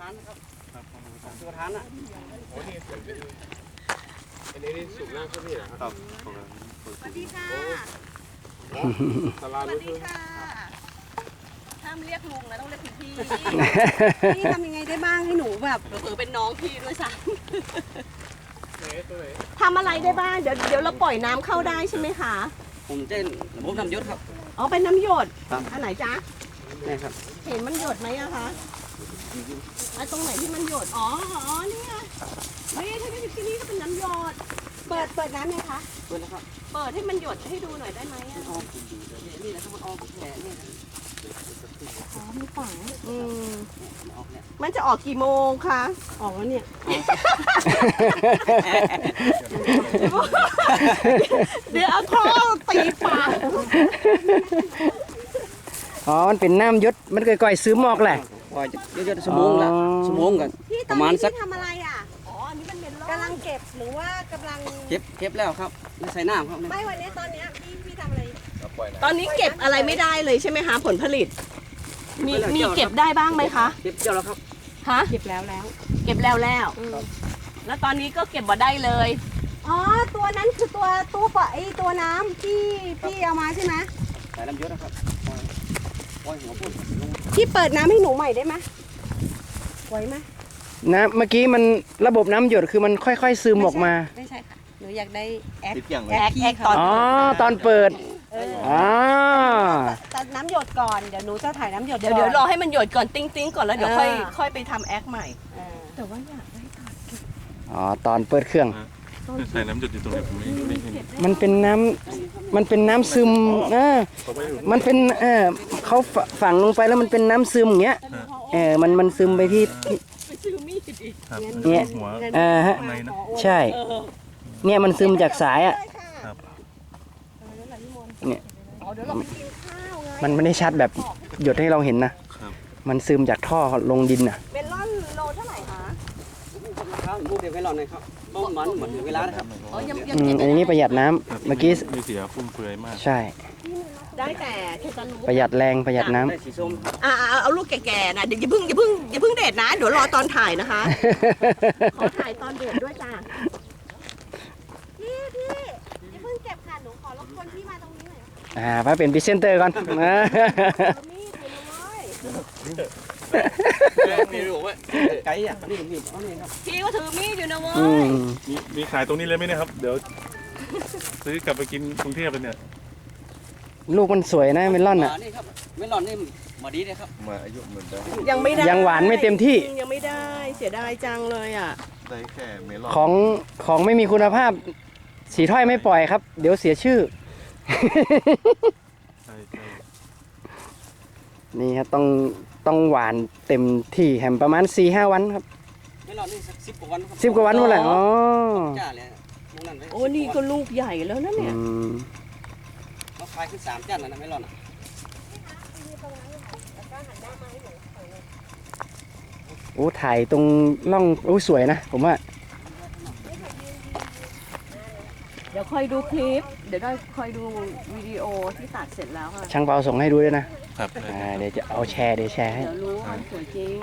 ทานนะครับครับของมือของสุขทานอะโอ้นี่เสียงเป็นอันนี้นี่สูงหน้าขึ้นนี่เหรอคครัรับบของเราสวัสดีค่ะตลาดสวัรู้สสึดีกค่ะห้ามเรียกลุงนะต้องเรียกคุณพี่พี่ทำยังไงได้บ้างให้หนูแบบเผลอๆเป็นน้องพี่ด้วยซ้ไหนตัวไหนำทำอะไรได้บ้างเดี๋ยวเดี๋ยวเราปล่อยน้ำเข้าได้ใช่ไหมคะผมเต้นระบบน้ำยศครับอ๋อเป็นน้ำหยดครับอันไหนจ๊ะนี่ครับ เห็นมันหยดไหมอะคะ ไอ้ตรงไหนที่มันหยด อ๋อ อ๋อ นี่ไงนี่ถ้าที่ที่นี่ก็เป็นน้ำหยด เปิด เปิดน้ำยังคะ เปิดนะครับ เปิดให้มันหยดให้ดูหน่อยได้ไหมอะออนี่นะครับมันออกแผลนี่นะอ๋อมีฝังอืมมันออกเนี่ยมันจะออกกี่โมงคะ ออกแล้วเนี่ย เดี๋ยวเอาท่อตีปาก อ๋อ มันเป็นน้ำยศมันก่อยๆซื้อหมอกแหละ พอเยอะๆชั่วโมงละอ๋อ ชั่วโมงกันพี่ตปอนระมาณนี้สักพี่ทำอะไรอะ อ๋อ อันนี้มันเป็นกำลังเก็บหรือว่ากำลัง เก็บเก็บแล้วครับไม่ใส่น้ำครับไม่วันนี้ตอนเนี้ยพี่พี่ทำอะไรปล่อยนะตอนนี้เก็บอะไรไม่ได้เลยใช่ไหมคะผลผลิต มีมีเก็บได้บ้างไหมคะเก็บเจ้าแล้วครับ ฮะเก็บแล้วแล้ว เก็บแล้วแล้วแล้วตอนนี้ก็เก็บบ่ได้เลย อ๋อ ตัวนั้นคือตัวตัวปะไอตัวน้ำที่พี่เอามาใช่ไหมใส่น้ำยศนะครับ พุ่นลงพี่เปิดน้ำให้หนูใหม่ได้ไหมไหวไหมนะเมื่อกี้มันระบบน้ำหยดคือมันค่อย ๆ ซึมออกมา ไม่ใช่ค่ะ หนูอยากได้แอคติดอย่างเลย แอคแอคตอนอ๋อ ตอนเปิดเอออ๋อแต่น้ำหยดก่อน เดี๋ยวหนูจะถ่ายน้ำหยดเดี๋ยวเดี๋ยวรอให้มันหยดก่อนติ้งติ้งก่อนแล้วเดี๋ยวค่อยค่อยไปทำแอคใหม่ แต่ว่าอยากได้อ๋อ ตอนเปิดเครื่อง ใส่น้ำหยดอยู่ตรงไหนผมไม่ไม่เห็นมันเป็นน้ำมันเป็นน้ำซึมเออเขาไม่รู้มันเป็นเออเขาฝฝังลงไปแล้วมันเป็นน้ำซึมอย่างเงี้ยเออมันมันซึมไปที่ที่ไปซื้อมีดอีกครับเนี่ยหัวเออฮะข้างในนะใช่ เนี่ยมันซึมจากสายอะครับเนี่ยอ๋อเดี๋ยวเราไปกินข้าวไงมันไม่ได้ชัดแบบหยดให้เราเห็นนะครับ มันซึมจากท่อลงดินอะ เมลอนโลเท่าไหร่คะ ครับลูกเดียวไปรอหน่อยครับต้มมันเหมือนเวลานะครับอ๋อยังยังอืมเก็บอันนี้ประหยัดน้ำเมื่อกี้ไม่เสียฟุ่มเฟือยมาก ใช่ ได้แต่เทตันรู้ประหยัดแรงประหยัดน้ำได้สีส้มอ่าเอาลูกแก่ๆนะเดี๋ยวอย่าเพิ่งอย่าเพิ่งอย่าเพิ่งเด็ดนะ เดี๋ยวรอตอนถ่ายนะคะ ขอถ่ายตอนเด็ดด้วยจ้าพี่พี่อย่าเพิ่งเก็บค่ะหนูขอรบกวนพี่มาตรงนี้หน่อยอ่ามาเป็นพรีเซนเตอร์ก่อนนะเอามีดอยู่นะเว้ย มีรู้ไหมไก่อะนี่มีเอานี่ครับพี่ก็ถือมีดอยู่นะเว้อืยมมีมีขายตรงนี้เลยไหมเนี่ยครับ เดี๋ยว ซื้อกลับไปกินกรุงเทพเลยเนี่ย ลูกมันสวยนะเมลอนอะ นี่ครับเมลอนนี่มาดีเลยครับ มาอายุเหมือนเดิมยังไม่ได้ยังหวานไม่เต็มที่ ยังไม่ได้เสียดายจังเลยอะได้แค่เมลอนของของไม่มีคุณภาพ สีถ้อยไม่ปล่อยครับ เดี๋ยวเสียชื่อ ใช่ใช่ นี่ครับต้องต้องหวานเต็มที่แฮมประมาณ4ีห้าวันครับเมลอนนี่สักสิบกว่าวันครับสิบกว่าวันหมดแหละอ๋อจ้าเลยพวกนั้นเลยโอ้นี่ก็ลูกใหญ่แล้วนะอืเนี่ยมเราขายขึ้นสามจานนะเมลอนอะโอ้ถ่ายตรงร่องโอ้สวยนะผมว่า เดี๋ยว คอยดูคลิป เดี๋ยวได้คอยดูวิดีโอที่ตัดเสร็จแล้วค่ะ ช่างเปาส่งให้ดูด้วยนะครับอ่าเดี๋ยวจะเอาแชร์เดี๋ยวแชร์ให้เดี๋ยวรู้ว่าสวยจริง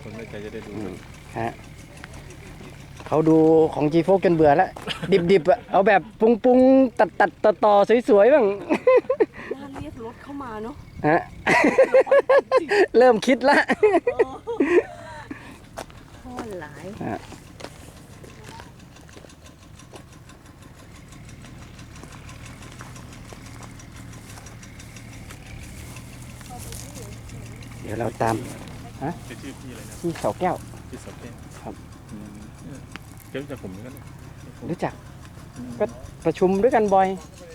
คนไม่ใจจะได้ดูอืมฮะเขาดูของจีโฟกจนเบื่อแล้ว ดิบๆอะเอาแบบปรุงปรุงตัดตัดต่อต่อสวยๆบ้าง น่าเรียกรถเข้ามาเนาะฮะ เริ่มคิดละ พ่อหลาย เดี๋ยวเราตามชื่อชื่อพี่อะไรนะที่เสาแก้ว พี่สาวแก้วครับ อืมเกี่ยวกับผมเหมือนกันนะรู้จัก ก็ประชุมด้วยกันบ่อย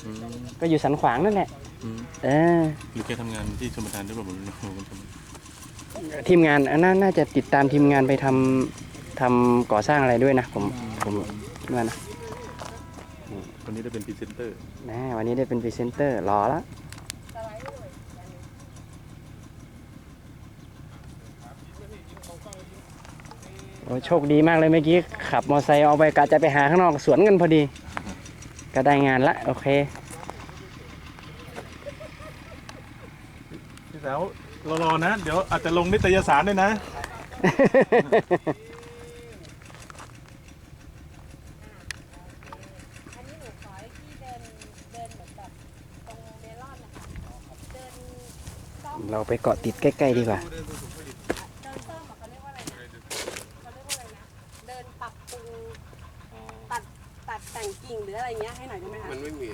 อืมก็อยู่สันขวางนั่นแหละ อืมเออ หรือแกทำงานที่ชมประทานด้วยแบบผมผมทีมงานอันน่าน่าจะติดตามทีมงานไปทำทำก่อสร้างอะไรด้วยนะ ผมผมว่านะ วันนี้ได้เป็นพรีเซนเตอร์แน่วันนี้ได้เป็นพรีเซนเตอร์รอแล้ว โอ้โชคดีมากเลยเมื่อกี้ขับมอเตอร์ไซค์เอาไปกะจะไปหาข้างนอกสวนกันพอดี ก็ได้งานละโอเคพี่สาวรอๆนะ เดี๋ยวอาจจะลงนิตยสารด้วยนะ อันนี้หนูขอให้พี่เดินเดินเหมือนแบบตรงเมลอนนะคะเดินซ่อมเราไปเกาะติดใกล้ๆดีกว่าเดินซ่อมอะเขาเรียกว่าอะไรนะเขาเรียกว่าอะไรนะเดินปรับปรุงตัดตัด แต่งกิ่งหรืออะไรเงี้ยให้หน่อยได้ไหมคะมันไม่มี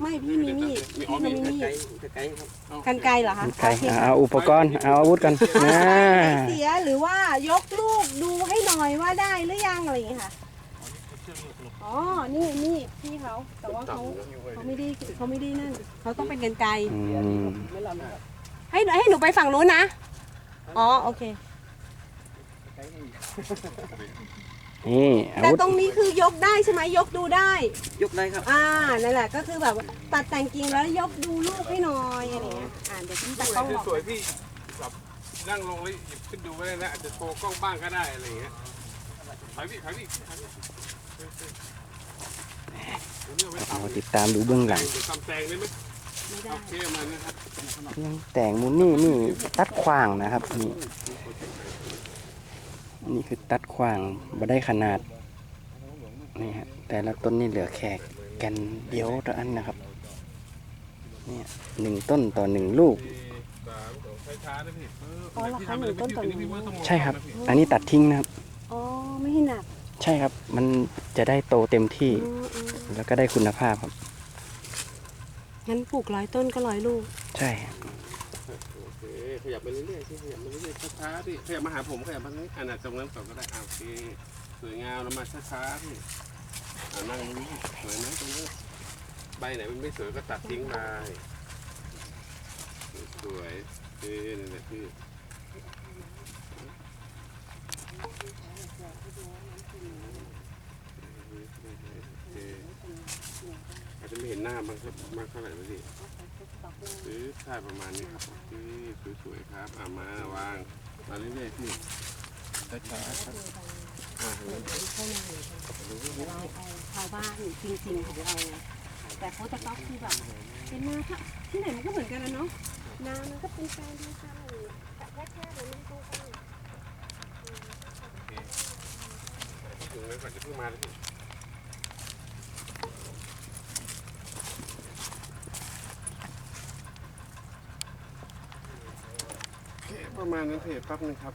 ไม่พี่มีมีดมีพี่อ๋อมีมีมีไกลดไกลครับกันไกลเหรอคะใครโอเคเอาอุปกรณ์เอาอาวุธกันนะเสียหรือว่ายกลูกดูให้หน่อยว่าได้หรือยังอะไรอย่างเงี้ยค่ะอ๋อนี่นี่พี่เขาแต่ว่าเขาเขาไม่ได้เขาไม่ได้นั่นเขาต้องเป็นกันไกลอืมไม่หล่อนนะครับให้หนูให้หนูไปฝั่งนู้นนะอ๋อโอเคไกลให้ นี่อาแต่วุธตรงนี้คือยกได้ใช่ไหมยกดูได้ ยกได้ครับ อ่านั่นแหละก็คือแบบว่าตัดแต่งกิ่งแล้วยกดูลูกให้หน่อยอะไรเงี้ยอ่าเดี๋ยวพี่ตากล้องบอกสวยๆพี่แบบนั่งลงแล้วหยิบขึ้นดูไม่ได้นะอาจจะโชว์กล้องบ้างก็ได้อะไรอย่างเงี้ยถอยพี่ถอยพี่ถอยพี่เดี๋ยวนี้เอาไว้เอาติดตามดูเบื้องหลังเดี๋ยวทำแซงได้ไหมไม่ได้ โอเคมันนะครับยังแต่งมุนนี่นี่ตัดขวางนะครับนี่ นี่คือตัดขวางบ่ได้ขนาดนี่ฮะแต่ละต้นนี่เหลือแค่แกันเดียวต่ออันนะครับเนี่ยหนึ่งต้นต่อหนึ่งลูกสามสองช้าๆนะพี่เอออ๋อเหรอคะหนึ่งต้นต่อหนึ่งลูกใช่ครับ อันนี้ตัดทิ้งนะครับ อ๋อ ไม่ให้หนัก ใช่ครับ มันจะได้โตเต็มที่อืมอืมแล้วก็ได้คุณภาพครับ งั้นปลูกร้อยต้นก็ร้อยลูก ใช่ครับ โอเคขยับไปเรื่อยๆสิขยับไปเรื่อยๆช้าๆพี่ขยับมาหาผมขยับมาทางนี้อันน่ะตรงนั้นก่อนก็ได้อ่าโอเคสวยงามแล้วมาช้าๆพี่อ่านั่งตรงนี้สวยไหมตรงนี้ใบไหนมันไม่สวยก็ตัดทิ้งไปสวยๆเออนั่แหละพี่ อาจจะไม่เห็นหน้ามันครับมากเท่าไหร่วะพี่ซื้อค่าประมาณนี้ครับที่สวยๆครับอามาวางมาเรื่อยๆพี่ช้าๆครับอ่าเราเอาชาวบ้านจริงๆของเราแต่เขาจะต้องคือแบบเป็นนาค่ะที่ไหนมันก็เหมือนกันนะเนาะนามันก็เป็นการทำการแต่แค่แค่เดี๋ยวมันตรงกันถึงแล้วก่อนจะเพิ่งมาเลยพี่โอเค ประมาณนั้นพี่แป๊บนึงครับ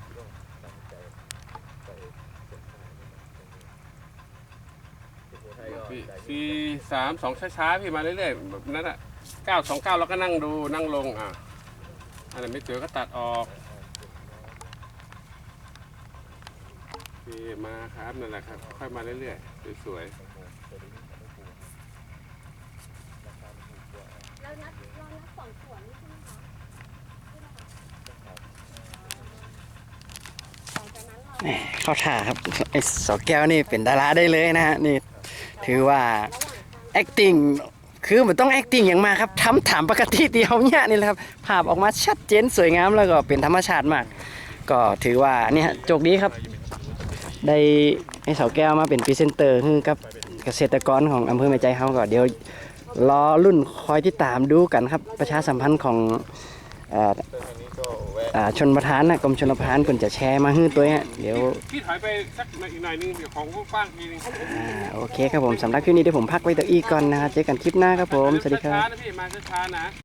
พี่สี่สามสองช้าๆพี่มาเรื่อยๆแบบนั้นอะเก้าสองเก้าแล้วก็นั่งดูนั่งลงอะอันไหนไม่เจอก็ตัดออกโอเคมาครับนั่นแหละครับ ค่อยมาเรื่อยๆสวยแล้วนัดเรานัดสองส่วนนี่ใช่ไหมคะหลังจากนั้น เข้าท่าครับไอ้สอแก้วนี่เป็นดาราได้เลยนะฮะนี่ถือว่า acting คือมันต้อง acting อย่างมากครับทำถามปกติเดียวเนี่ยนี่แหละครับภาพออกมาชัดเจนสวยงามแล้วก็เป็นธรรมชาติมาก ก็ถือว่าเนี่ยโจกดีครับ ได้ให้เสาแก้วมาเป็นพรีเซนเตอร์คือกับเกษตรกรของอำเภอแม่ใจเฮาก็เดี๋ยวรอรุ่นคอยที่ตามดูกันครับประชาสัมพันธ์ของ ชนประธานนะกรมชนประธานเพิ่นจะแชร์มาให้ตัวเนี่ยเดี๋ยวพี่ถอยไปสักอีกหน่อยนึงเดี๋ยวของกว้างทีนึงโอเคครับผมสำหรับคลิปนี้เดี๋ยวผมพักไว้ตัวอีก่อนนะครับเจอกันคลิปหน้าครับผมสวัสดีครับช้านะพี่มาช้านะ